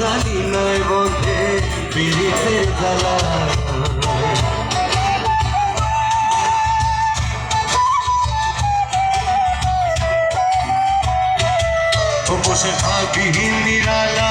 জানি নয় বন্ধে পিড়িতে জ্বালা বসে থাকি নিরালা।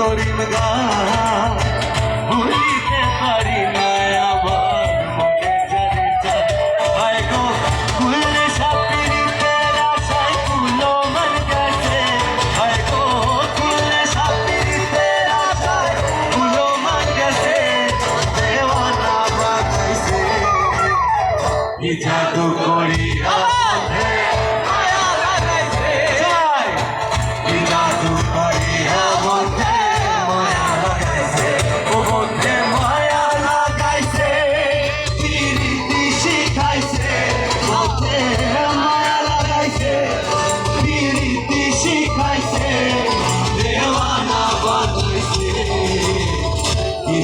মন গেছে দেওয়ানা বানাইছে কি জাদু করিয়া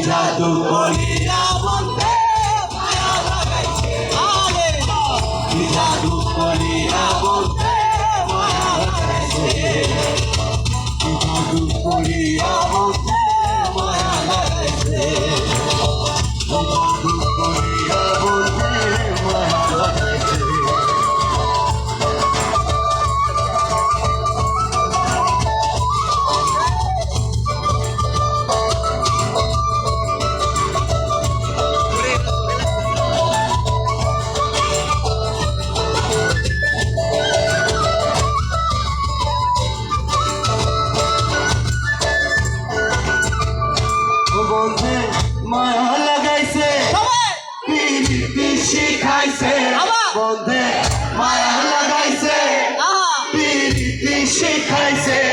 কি জাদু করিয়া চোখে মায়া লাগাইছে পিড়িতে শিখাইছে। বন্ধে মায়া লাগাইছে পিড়িতে শিখাইছে।